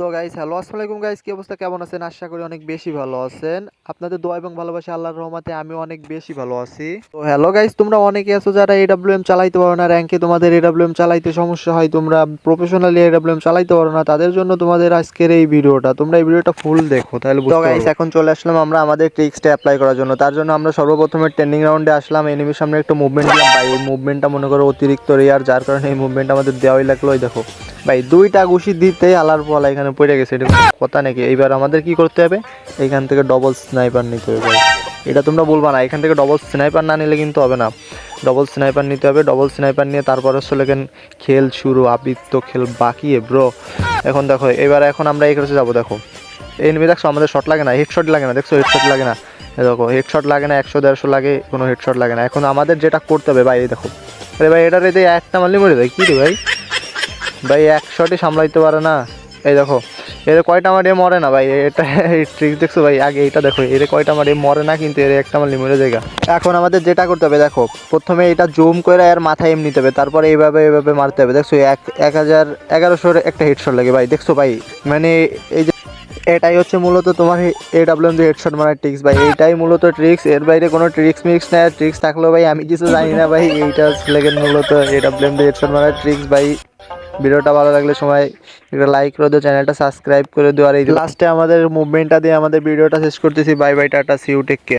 তো guys hello আসসালামু আলাইকুম গাইস কি অবস্থা? কেমন আছেন? আশা করি অনেক বেশি ভালো আছেন। আপনাদের দোয়া এবং ভালোবাসা আল্লাহর রহমতে আমি অনেক বেশি ভালো আছি। তো হ্যালো গাইস তোমরা অনেকে আছো যারা এডব্লিউএম চালাইতে পারো না র্যাঙ্কে তোমাদের এডব্লিউএম চালাইতে সমস্যা হয় তোমরা প্রফেশনালি এডব্লিউএম চালাইতে পারো না তাদের জন্য তোমাদের আজকের এই ভিডিওটা। তোমরা এই ভিডিওটা ফুল দেখো তাহলে বুঝতে গাইস এখন চলে আসলাম আমরা আমাদের ট্রিক্সটা অ্যাপ্লাই করার জন্য। তার জন্য আমরা সর্বপ্রথমে ট্রেনিং রাউন্ডে আসলাম এনিমির সামনে একটু মুভমেন্ট দিলাম। ভাই এই মুভমেন্টটা মনে করো অতিরিক্ত রেয়ার যার কারণে এই মুভমেন্ট আমাদের দেওয়াই লাগল দেখো। ভাই, দুইটা ঘুষি দিতেই আলার পলা এখানে পড়ে গেছে, এটা কথা নাকি? এইবার আমাদের কি করতে হবে? এইখান থেকে ডবল স্নাইপার নিতে হবে। এটা তোমরা বলবা না, এখান থেকে ডবল স্নাইপার না নিলে কিন্তু হবে না। ডবল স্নাইপার নিতে হবে ডবল স্নাইপার নিয়ে তারপর কেন খেল শুরু আবির তো খেল বাকি ব্রো এখন দেখো, এবার এখন আমরা এই কাছে যাব, দেখো। এই নেমে দেখছ, আমাদের শট লাগে না হেডশট লাগে না, দেখছ? হেডশট লাগে না। দেখো হেডশট লাগে না, একশো, দেড়শো লাগে, কোনো হেডশট লাগে না। এখন আমাদের যেটা করতে হবে, ভাই দেখো। আরে ভাই এটার এতে একটা মারলে মরে যায়, কী রে ভাই? ভাই, এক শটে সামলাইতে পারে না। এই দেখো, এর কয়টা আমার এ মরে না ভাই? এটা ট্রিক দেখছ ভাই? আগে এটা দেখো, এর কয়টা আমার এ মরে না, কিন্তু এর একটা আমার মরে জায়গা। এখন আমাদের যেটা করতে হবে, দেখো, প্রথমে এটা জুম করে এর মাথায় এমনি নিতে হবে, তারপরে এইভাবে এইভাবে মারতে হবে। দেখছ, এক এক হাজার এগারোশোর একটা হেডশট লাগে ভাই, দেখছ ভাই? মানে এই যে এটাই হচ্ছে মূলত তোমার এ ডাব্লিউ এম হেডশট মারার ট্রিক্স ভাই। এইটাই মূলত ট্রিক্স এর বাইরে কোনো ট্রিক্স মিক্স নাই। ট্রিক্স থাকলেও ভাই, আমি কিছু জানি না ভাই, এইটা লেগেন মূলত এ ডাব্লিউ এম হেডশট মারার ট্রিক্স ভাই। ভিডিওটা ভালো লাগলে সবাই একটা লাইক করে দিও চ্যানেলটা সাবস্ক্রাইব করে দিও, আর এই লাস্টে আমাদের মুভমেন্টটা দিয়ে আমাদের ভিডিওটা শেষ করতেছি। Bye bye tata see you take care